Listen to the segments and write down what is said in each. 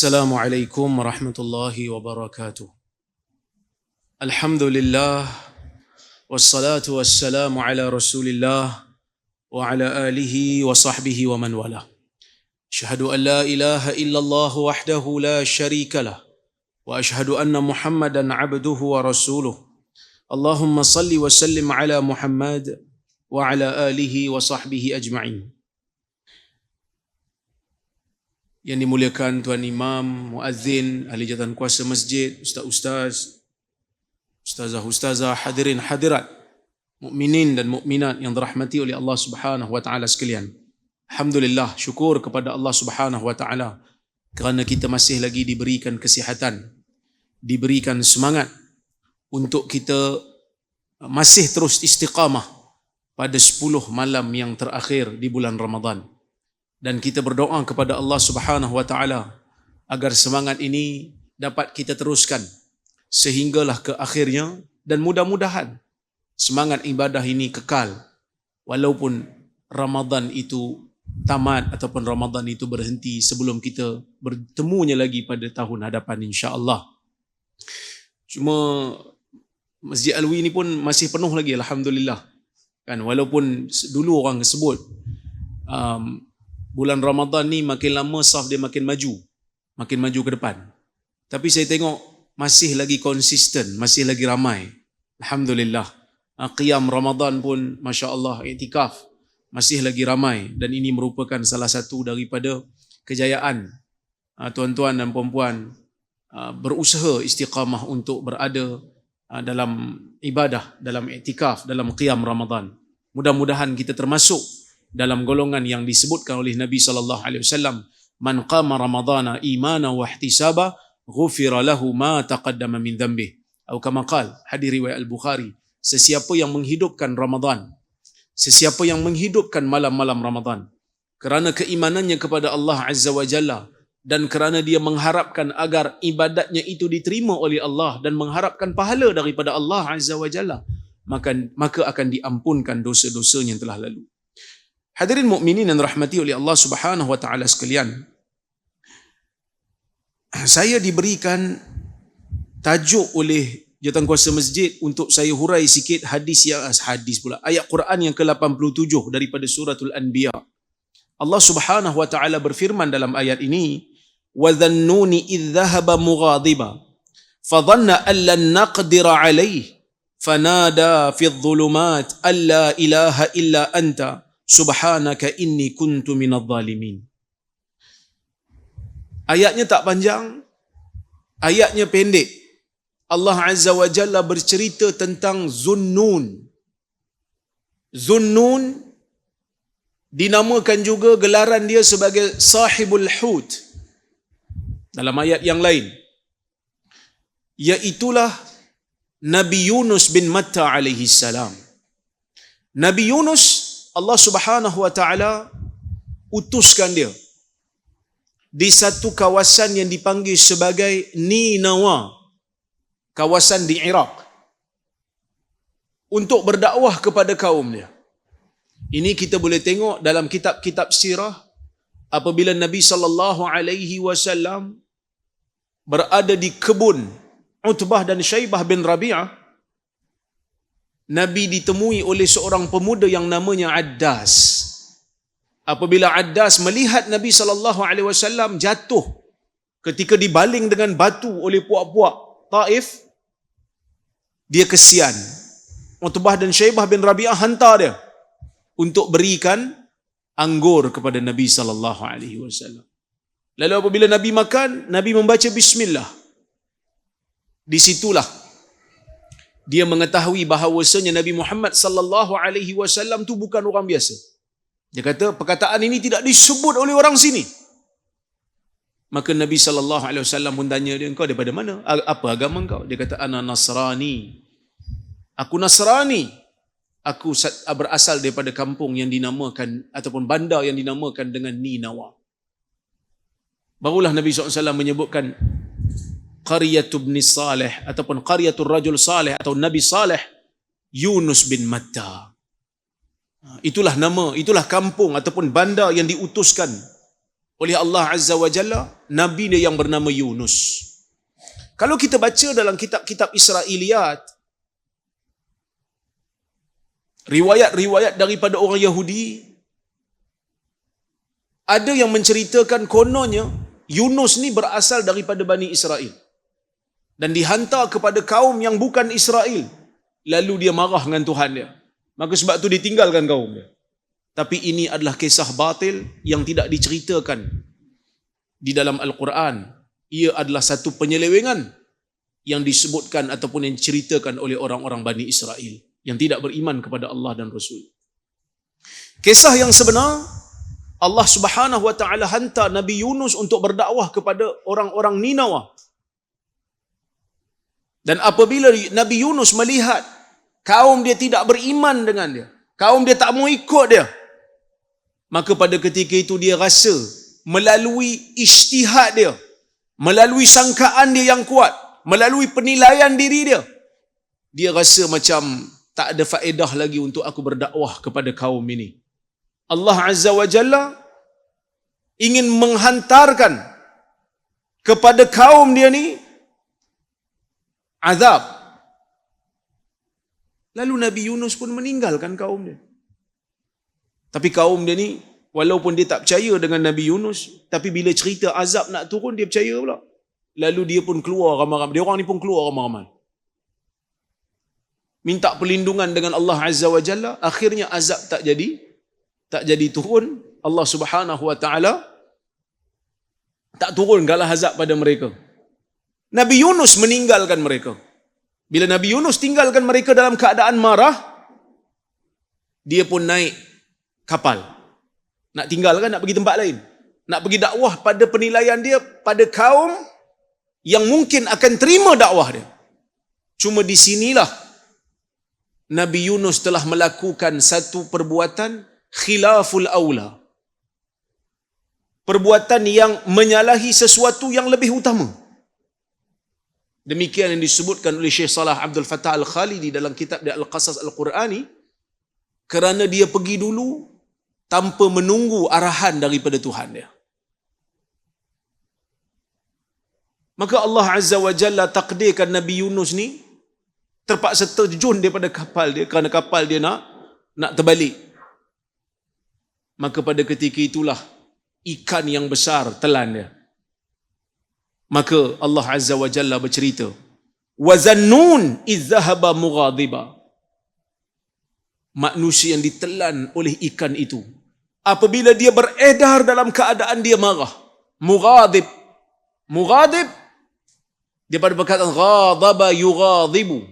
السلام عليكم ورحمة الله وبركاته. الحمد لله والصلاة والسلام على رسول الله وعلى آله وصحبه ومن والاه. أشهد أن لا إله إلا الله وحده لا شريك له وأشهد أن محمدا عبده ورسوله. اللهم صل وسلم على محمد وعلى آله وصحبه أجمعين. Yang dimuliakan Tuan Imam, Muazzin, Ahli Jatan Kuasa Masjid, Ustaz-Ustaz, Ustazah-Ustazah, hadirin hadirat, mukminin dan mukminat yang dirahmati oleh Allah Subhanahu Wa Taala sekalian. Alhamdulillah, syukur kepada Allah Subhanahu Wa Taala kerana kita masih lagi diberikan kesihatan, diberikan semangat untuk kita masih terus istiqamah pada 10 malam yang terakhir di bulan Ramadan dan kita berdoa kepada Allah Subhanahu wa taala agar semangat ini dapat kita teruskan sehinggalah ke akhirnya dan mudah-mudahan semangat ibadah ini kekal walaupun Ramadan itu tamat ataupun Ramadan itu berhenti sebelum kita bertemunya lagi pada tahun hadapan insya-Allah. Cuma Masjid Alwi ini pun masih penuh lagi alhamdulillah. Kan walaupun dulu orang sebut um, bulan Ramadan ni makin lama saf dia makin maju. Makin maju ke depan. Tapi saya tengok masih lagi konsisten, masih lagi ramai. Alhamdulillah. Ah, qiyam Ramadan pun Masya Allah iktikaf. Masih lagi ramai. Dan ini merupakan salah satu daripada kejayaan ah, tuan-tuan dan puan-puan ah, berusaha istiqamah untuk berada dalam ibadah, dalam iktikaf, dalam qiyam Ramadan. Mudah-mudahan kita termasuk dalam golongan yang disebutkan oleh Nabi sallallahu alaihi wasallam man qama ramadhana imana wa ihtisaba ghufira lahu ma taqaddama min dhanbi atau kama qal hadis riwayat al-bukhari sesiapa yang menghidupkan Ramadan sesiapa yang menghidupkan malam-malam Ramadan kerana keimanannya kepada Allah azza wa jalla dan kerana dia mengharapkan agar ibadatnya itu diterima oleh Allah dan mengharapkan pahala daripada Allah azza wa jalla maka maka akan diampunkan dosa-dosanya yang telah lalu Hadirin mukminin yang dirahmati oleh Allah Subhanahu wa taala sekalian. Saya diberikan tajuk oleh jawatan kuasa masjid untuk saya hurai sikit hadis yang hadis pula ayat Quran yang ke-87 daripada suratul anbiya. Allah Subhanahu wa taala berfirman dalam ayat ini, "Wa dhannuni idh dhahaba mughadiba fa dhanna an lan naqdira alayhi fanada fi adh-dhulumat alla ilaha illa anta" subhanaka inni kuntu minadh zalimin. Ayatnya tak panjang ayatnya pendek. Allah azza wa jalla bercerita tentang zunnun. Zunnun dinamakan juga gelaran dia sebagai sahibul hut. Dalam ayat yang lain iaitulah Nabi Yunus bin Matta alaihi salam. Nabi Yunus Allah Subhanahu wa taala utuskan dia di satu kawasan yang dipanggil sebagai Ninawa kawasan di Iraq untuk berdakwah kepada kaum dia ini kita boleh tengok dalam kitab-kitab sirah apabila Nabi sallallahu alaihi wasallam berada di kebun Utbah dan Syaibah bin Rabi'ah Nabi ditemui oleh seorang pemuda yang namanya Addas. Apabila Addas melihat Nabi sallallahu alaihi wasallam jatuh ketika dibaling dengan batu oleh puak-puak Taif, dia kesian. Utbah dan Syaibah bin Rabi'ah hantar dia untuk berikan anggur kepada Nabi sallallahu alaihi wasallam. Lalu apabila Nabi makan, Nabi membaca bismillah. Di situlah dia mengetahui bahawasanya Nabi Muhammad sallallahu alaihi wasallam tu bukan orang biasa. Dia kata perkataan ini tidak disebut oleh orang sini. Maka Nabi sallallahu alaihi wasallam pun tanya dia engkau daripada mana? Apa agama engkau? Dia kata ana Nasrani. Aku Nasrani. Aku berasal daripada kampung yang dinamakan ataupun bandar yang dinamakan dengan Ninawa. Barulah Nabi SAW menyebutkan qaryatu ibn Saleh ataupun qaryatul rajul saleh atau Nabi Saleh Yunus bin Matta. Itulah nama, itulah kampung ataupun bandar yang diutuskan oleh Allah Azza wa Jalla nabi dia yang bernama Yunus. Kalau kita baca dalam kitab-kitab Israiliyat riwayat-riwayat daripada orang Yahudi ada yang menceritakan kononnya Yunus ni berasal daripada Bani Israel dan dihantar kepada kaum yang bukan Israel lalu dia marah dengan Tuhan dia maka sebab tu ditinggalkan kaum dia tapi ini adalah kisah batil yang tidak diceritakan di dalam Al-Quran ia adalah satu penyelewengan yang disebutkan ataupun yang diceritakan oleh orang-orang Bani Israel yang tidak beriman kepada Allah dan Rasul. Kisah yang sebenar Allah Subhanahu wa taala hantar Nabi Yunus untuk berdakwah kepada orang-orang Ninawa. Dan apabila Nabi Yunus melihat kaum dia tidak beriman dengan dia, kaum dia tak mau ikut dia, maka pada ketika itu dia rasa melalui ijtihad dia, melalui sangkaan dia yang kuat, melalui penilaian diri dia, dia rasa macam tak ada faedah lagi untuk aku berdakwah kepada kaum ini. Allah Azza wa Jalla ingin menghantarkan kepada kaum dia ni azab. Lalu Nabi Yunus pun meninggalkan kaum dia. Tapi kaum dia ni walaupun dia tak percaya dengan Nabi Yunus, tapi bila cerita azab nak turun dia percaya pula. Lalu dia pun keluar ramai-ramai. Dia orang ni pun keluar ramai-ramai minta perlindungan dengan Allah Azza wa Jalla, akhirnya azab tak jadi, tak jadi turun. Allah Subhanahu wa taala tak turun galah azab pada mereka. Nabi Yunus meninggalkan mereka. Bila Nabi Yunus tinggalkan mereka dalam keadaan marah, dia pun naik kapal. Nak tinggalkan, nak pergi tempat lain. Nak pergi dakwah pada penilaian dia pada kaum yang mungkin akan terima dakwah dia. Cuma di sinilah Nabi Yunus telah melakukan satu perbuatan khilaful aula. Perbuatan yang menyalahi sesuatu yang lebih utama. Demikian yang disebutkan oleh Syekh Salah Abdul Fattah Al-Khalidi dalam kitab Al-Qasas Al-Qurani kerana dia pergi dulu tanpa menunggu arahan daripada Tuhan dia. Maka Allah Azza wa Jalla takdirkan Nabi Yunus ni terpaksa terjun daripada kapal dia kerana kapal dia nak nak terbalik. Maka pada ketika itulah ikan yang besar telan dia. Maka Allah Azza wa Jalla bercerita, "Wa zannun idzahaba mughadiba." Manusia yang ditelan oleh ikan itu apabila dia beredar dalam keadaan dia marah, mughadib. Mughadib dia pada perkataan ghadaba yughadibu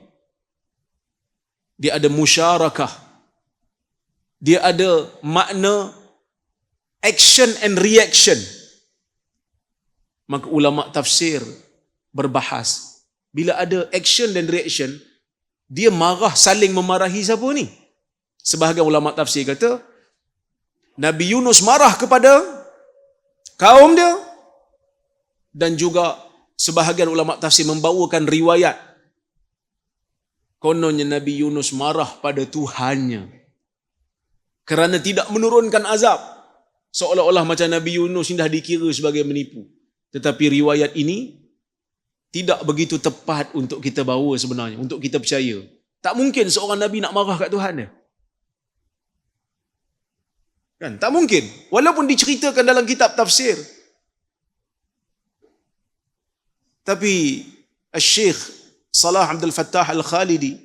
dia ada musyarakah dia ada makna action and reaction maka ulama tafsir berbahas. Bila ada action dan reaction dia marah saling memarahi siapa ni? Sebahagian ulama tafsir kata Nabi Yunus marah kepada kaum dia. Dan juga sebahagian ulama tafsir membawakan riwayat. Kononnya Nabi Yunus marah pada Tuhannya. Kerana tidak menurunkan azab. Seolah-olah macam Nabi Yunus ini dah dikira sebagai menipu. Tetapi riwayat ini tidak begitu tepat untuk kita bawa sebenarnya, untuk kita percaya. Tak mungkin seorang Nabi nak marah kat Tuhan dia. Kan? Tak mungkin. Walaupun diceritakan dalam kitab tafsir. Tapi Syekh Salah Abdul Fattah Al-Khalidi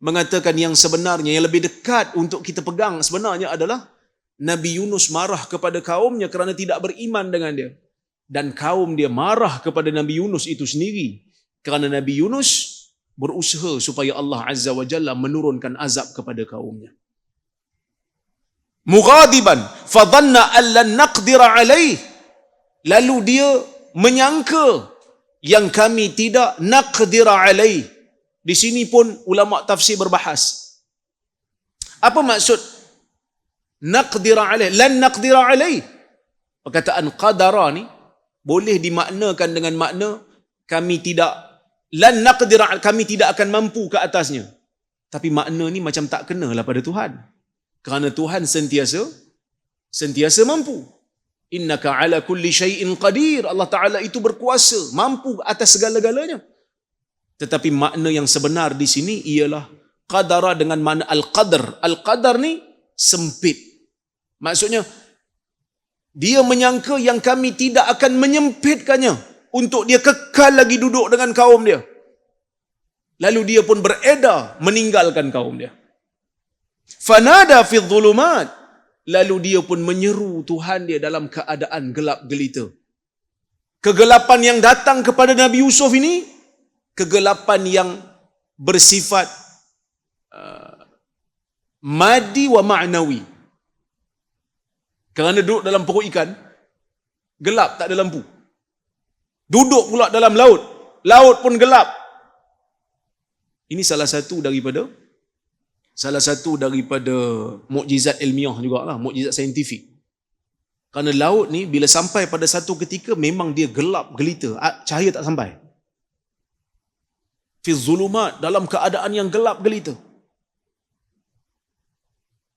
mengatakan yang sebenarnya yang lebih dekat untuk kita pegang sebenarnya adalah Nabi Yunus marah kepada kaumnya kerana tidak beriman dengan dia dan kaum dia marah kepada Nabi Yunus itu sendiri kerana Nabi Yunus berusaha supaya Allah Azza wa Jalla menurunkan azab kepada kaumnya mughadiban fadhanna an lan naqdira alaih lalu dia menyangka yang kami tidak naqdira alaih. Di sini pun ulama tafsir berbahas. Apa maksud naqdira alaih? Lan naqdira alaih. Perkataan qadara ni boleh dimaknakan dengan makna kami tidak lan naqdira kami tidak akan mampu ke atasnya. Tapi makna ni macam tak kenalah pada Tuhan. Kerana Tuhan sentiasa sentiasa mampu. Innaka ala kulli syai'in qadir. Allah Ta'ala itu berkuasa, mampu atas segala-galanya. Tetapi makna yang sebenar di sini ialah qadara dengan makna al-qadar. Al-qadar ni sempit. Maksudnya, dia menyangka yang kami tidak akan menyempitkannya untuk dia kekal lagi duduk dengan kaum dia. Lalu dia pun beredar meninggalkan kaum dia. Fanada fi dhulumat. Lalu dia pun menyeru Tuhan dia dalam keadaan gelap gelita. Kegelapan yang datang kepada Nabi Yusuf ini, kegelapan yang bersifat uh, madi wa ma'nawi. Kerana duduk dalam perut ikan, gelap tak ada lampu. Duduk pula dalam laut, laut pun gelap. Ini salah satu daripada salah satu daripada mukjizat ilmiah jugalah, mukjizat saintifik. Kerana laut ni bila sampai pada satu ketika memang dia gelap gelita, cahaya tak sampai. Fi zulumat dalam keadaan yang gelap gelita.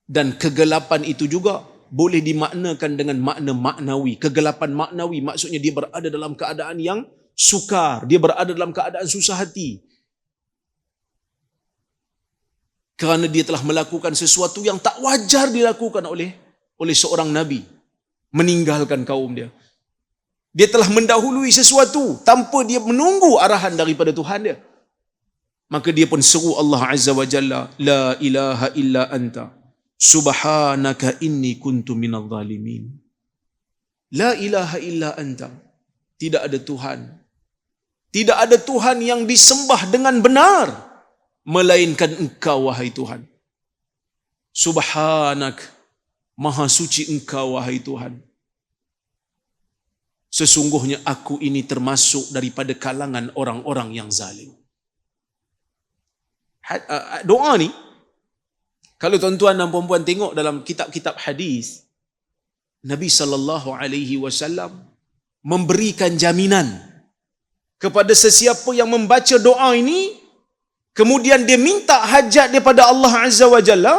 Dan kegelapan itu juga boleh dimaknakan dengan makna maknawi. Kegelapan maknawi maksudnya dia berada dalam keadaan yang sukar. Dia berada dalam keadaan susah hati. Kerana dia telah melakukan sesuatu yang tak wajar dilakukan oleh oleh seorang Nabi. Meninggalkan kaum dia. Dia telah mendahului sesuatu tanpa dia menunggu arahan daripada Tuhan dia. Maka dia pun seru Allah Azza wa Jalla, La ilaha illa anta. Subhanaka inni kuntu minal zalimin. La ilaha illa anta. Tidak ada Tuhan. Tidak ada Tuhan yang disembah dengan benar. Melainkan engkau wahai Tuhan. Subhanak. Maha suci engkau wahai Tuhan. Sesungguhnya aku ini termasuk daripada kalangan orang-orang yang zalim. Doa ni kalau tuan-tuan dan puan-puan tengok dalam kitab-kitab hadis, Nabi sallallahu alaihi wasallam memberikan jaminan kepada sesiapa yang membaca doa ini kemudian dia minta hajat daripada Allah azza wa jalla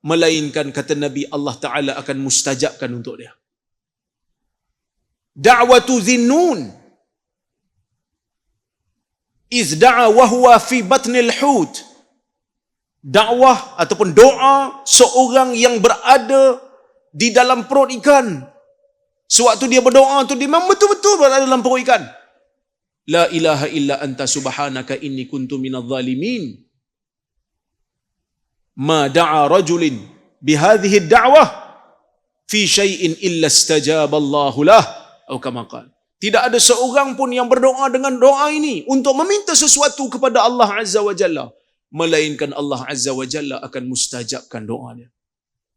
melainkan kata Nabi Allah taala akan mustajabkan untuk dia. Da'watu Zinnun iz da'a wa huwa fi batnil hut dakwah ataupun doa seorang yang berada di dalam perut ikan. Sewaktu dia berdoa tu dia memang betul-betul berada dalam perut ikan. La ilaha illa anta subhanaka inni kuntu minadh zalimin. Ma da'a rajulin bihadhihi ad-da'wah fi syai'in illa istajaba Allah lah atau kama qala. Tidak ada seorang pun yang berdoa dengan doa ini untuk meminta sesuatu kepada Allah Azza wa Jalla melainkan Allah Azza wa Jalla akan mustajabkan doanya.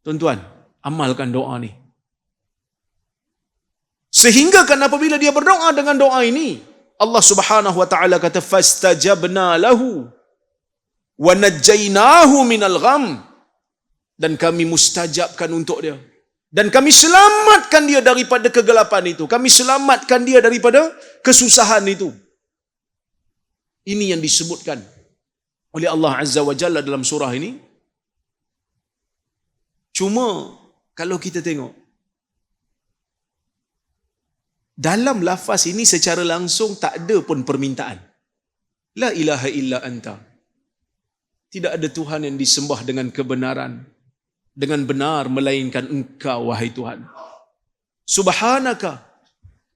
Tuan-tuan, amalkan doa ni. Sehingga kan apabila dia berdoa dengan doa ini, Allah Subhanahu wa taala kata fastajabna lahu wa najjaynahu minal gham. Dan kami mustajabkan untuk dia. Dan kami selamatkan dia daripada kegelapan itu. Kami selamatkan dia daripada kesusahan itu. Ini yang disebutkan oleh Allah Azza wa Jalla dalam surah ini. Cuma kalau kita tengok dalam lafaz ini secara langsung tak ada pun permintaan. La ilaha illa anta. Tidak ada Tuhan yang disembah dengan kebenaran dengan benar melainkan engkau wahai Tuhan. Subhanaka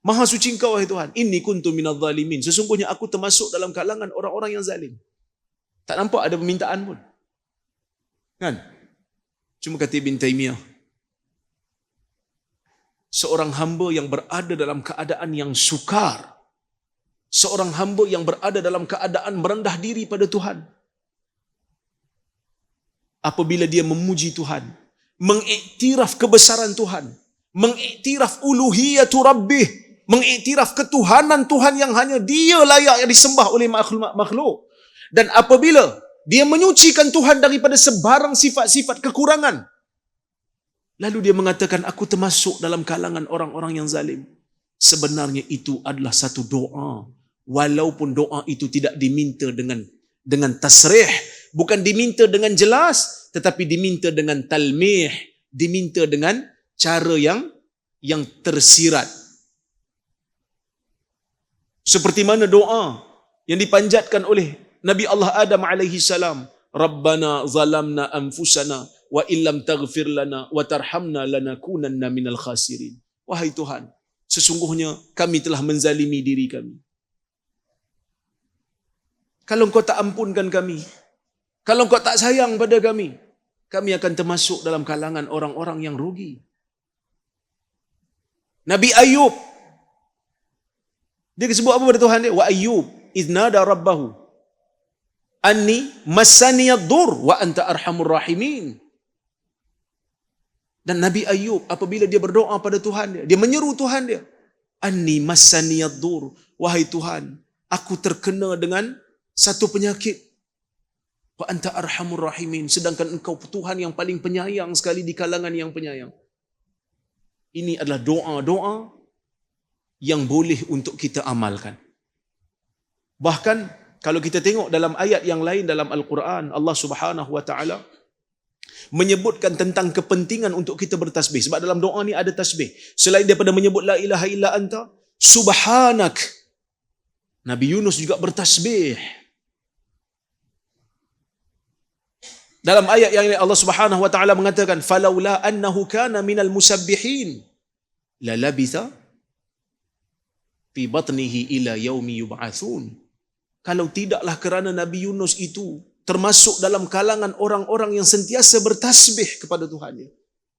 Maha suci engkau wahai Tuhan. Inni kuntu minadh zalimin. Sesungguhnya aku termasuk dalam kalangan orang-orang yang zalim. Tak nampak ada permintaan pun. Kan? Cuma kata Ibn Taymiyah. Seorang hamba yang berada dalam keadaan yang sukar. Seorang hamba yang berada dalam keadaan merendah diri pada Tuhan. Apabila dia memuji Tuhan. Mengiktiraf kebesaran Tuhan. Mengiktiraf uluhiyatu rabbih. Mengiktiraf ketuhanan Tuhan yang hanya dia layak yang disembah oleh makhluk. Dan apabila dia menyucikan Tuhan daripada sebarang sifat-sifat kekurangan, lalu dia mengatakan, aku termasuk dalam kalangan orang-orang yang zalim. Sebenarnya itu adalah satu doa. Walaupun doa itu tidak diminta dengan dengan tasrih, bukan diminta dengan jelas, tetapi diminta dengan talmih, diminta dengan cara yang yang tersirat. Seperti mana doa yang dipanjatkan oleh Nabi Allah Adam alaihi salam, Rabbana zalamna anfusana wa illam taghfir lana wa tarhamna lanakunanna minal khasirin. Wahai Tuhan, sesungguhnya kami telah menzalimi diri kami. Kalau engkau tak ampunkan kami, kalau engkau tak sayang pada kami, kami akan termasuk dalam kalangan orang-orang yang rugi. Nabi Ayub dia sebut apa pada Tuhan dia? Wa Ayub idnada rabbahu anni massani ad-dur wa anta arhamur rahimin. Dan Nabi Ayub apabila dia berdoa pada Tuhan dia, dia menyeru Tuhan dia, anni massani ad-dur, wahai Tuhan, aku terkena dengan satu penyakit. Wa anta arhamur rahimin, sedangkan engkau Tuhan yang paling penyayang sekali di kalangan yang penyayang. Ini adalah doa-doa yang boleh untuk kita amalkan. Bahkan kalau kita tengok dalam ayat yang lain dalam Al-Quran, Allah Subhanahu wa taala menyebutkan tentang kepentingan untuk kita bertasbih. Sebab dalam doa ni ada tasbih. Selain daripada menyebut la ilaha illa anta, subhanak. Nabi Yunus juga bertasbih. Dalam ayat yang Allah Subhanahu wa taala mengatakan falaula annahu kana minal musabbihin la labitha fi batnihi ila yaumi yub'atsun. Kalau tidaklah kerana Nabi Yunus itu termasuk dalam kalangan orang-orang yang sentiasa bertasbih kepada Tuhan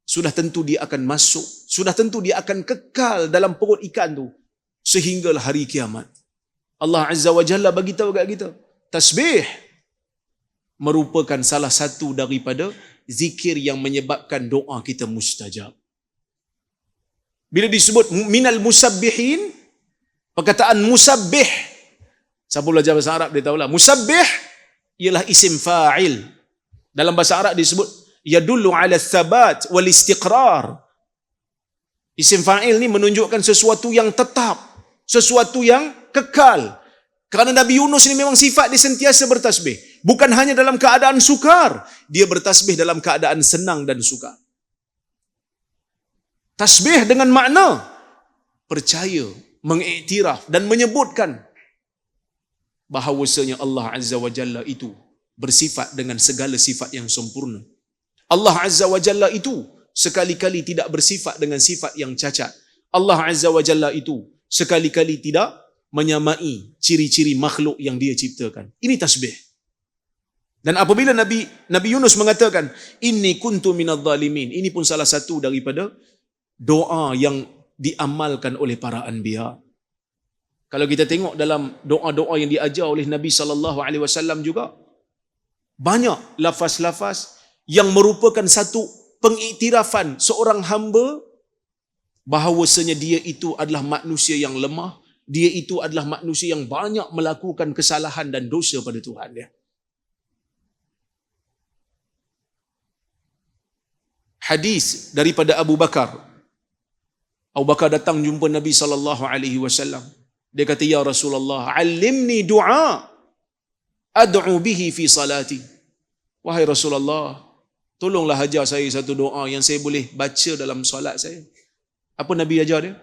sudah tentu dia akan masuk, sudah tentu dia akan kekal dalam perut ikan tu sehinggalah hari kiamat. Allah Azza wa Jalla bagi tahu dekat kita, tasbih merupakan salah satu daripada zikir yang menyebabkan doa kita mustajab. Bila disebut minal musabbihin, perkataan musabbih, siapa belajar bahasa Arab dia tahulah. Musabbih ialah isim fa'il. Dalam bahasa Arab disebut yadullu ala thabat wal istiqrar. Isim fa'il ni menunjukkan sesuatu yang tetap, sesuatu yang kekal. Kerana Nabi Yunus ni memang sifat dia sentiasa bertasbih. Bukan hanya dalam keadaan sukar, dia bertasbih dalam keadaan senang dan sukar. Tasbih dengan makna percaya, mengiktiraf dan menyebutkan bahawasanya Allah Azza wa Jalla itu bersifat dengan segala sifat yang sempurna. Allah Azza wa Jalla itu sekali-kali tidak bersifat dengan sifat yang cacat. Allah Azza wa Jalla itu sekali-kali tidak menyamai ciri-ciri makhluk yang dia ciptakan. Ini tasbih. Dan apabila Nabi Nabi Yunus mengatakan, "Inni kuntu minadh dhalimin." Ini pun salah satu daripada doa yang diamalkan oleh para anbiya. Kalau kita tengok dalam doa-doa yang diajar oleh Nabi sallallahu alaihi wasallam juga banyak lafaz-lafaz yang merupakan satu pengiktirafan seorang hamba bahawasanya dia itu adalah manusia yang lemah, dia itu adalah manusia yang banyak melakukan kesalahan dan dosa pada Tuhan dia. Hadis daripada Abu Bakar. Abu Bakar datang jumpa Nabi sallallahu alaihi wasallam. Dia kata, Ya Rasulullah, alimni doa ad'u bihi fi salati. Wahai Rasulullah, tolonglah ajar saya satu doa yang saya boleh baca dalam solat saya. Apa Nabi ajar dia?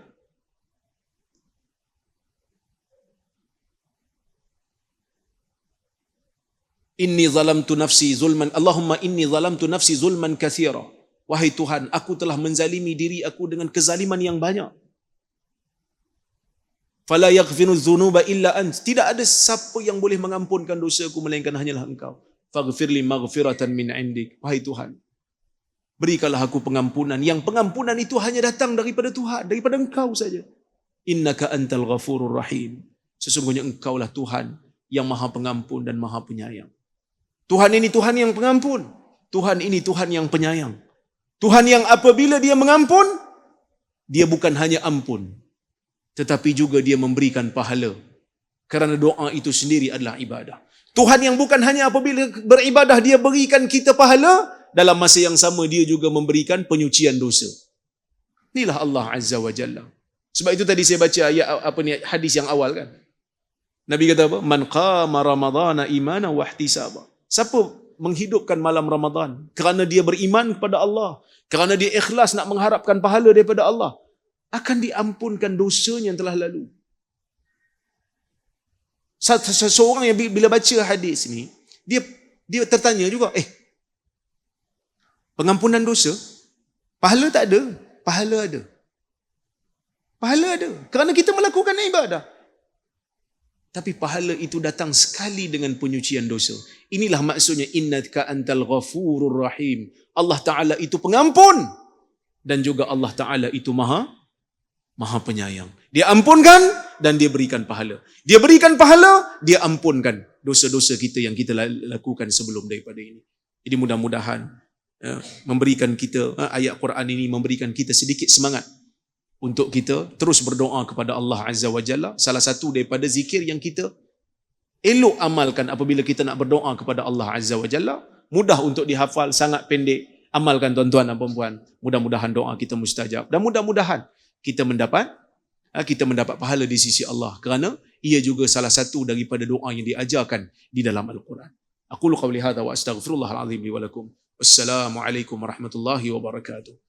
Inni zalamtu nafsi zulman Allahumma inni zalamtu nafsi zulman kathira. Wahai Tuhan, aku telah menzalimi diri aku dengan kezaliman yang banyak fala yaghfiru dhunuba illa ant. Tidak ada siapa yang boleh mengampunkan dosaku melainkan hanyalah engkau. Faghfirli maghfiratan min indik. Wahai tuhan berikanlah aku pengampunan. Yang pengampunan itu hanya datang daripada Tuhan daripada engkau saja. Innaka antal ghafurur rahim. Sesungguhnya engkaulah Tuhan yang maha pengampun dan maha penyayang. Tuhan ini Tuhan yang pengampun. Tuhan ini Tuhan yang penyayang. Tuhan yang apabila dia mengampun dia bukan hanya ampun tetapi juga dia memberikan pahala kerana doa itu sendiri adalah ibadah. Tuhan yang bukan hanya apabila beribadah dia berikan kita pahala, dalam masa yang sama dia juga memberikan penyucian dosa. Inilah Allah Azza wa Jalla. Sebab itu tadi saya baca ayat apa ni hadis yang awal kan. Nabi kata apa? Man qama ramadhana imana wa ihtisaba. Siapa menghidupkan malam Ramadan kerana dia beriman kepada Allah, kerana dia ikhlas nak mengharapkan pahala daripada Allah, akan diampunkan dosanya yang telah lalu. Seseorang yang bila baca hadis ni, dia dia tertanya juga, eh, pengampunan dosa, pahala tak ada? Pahala ada. Pahala ada. Kerana kita melakukan ibadah. Tapi pahala itu datang sekali dengan penyucian dosa. Inilah maksudnya innaka antal ghafurur rahim. Allah Taala itu pengampun dan juga Allah Taala itu maha maha penyayang. Dia ampunkan dan dia berikan pahala. Dia berikan pahala, dia ampunkan dosa-dosa kita yang kita lakukan sebelum daripada ini. Jadi mudah-mudahan ya, memberikan kita ha, ayat Quran ini memberikan kita sedikit semangat untuk kita terus berdoa kepada Allah Azza wa Jalla. Salah satu daripada zikir yang kita elok amalkan apabila kita nak berdoa kepada Allah Azza wa Jalla. Mudah untuk dihafal, sangat pendek. Amalkan tuan-tuan dan puan Mudah-mudahan doa kita mustajab. Dan mudah-mudahan kita mendapat ha, kita mendapat pahala di sisi Allah. Kerana ia juga salah satu daripada doa yang diajarkan di dalam Al-Quran. Aku lu qawli hadha wa astaghfirullahaladzim li walakum. Wassalamualaikum warahmatullahi wabarakatuh.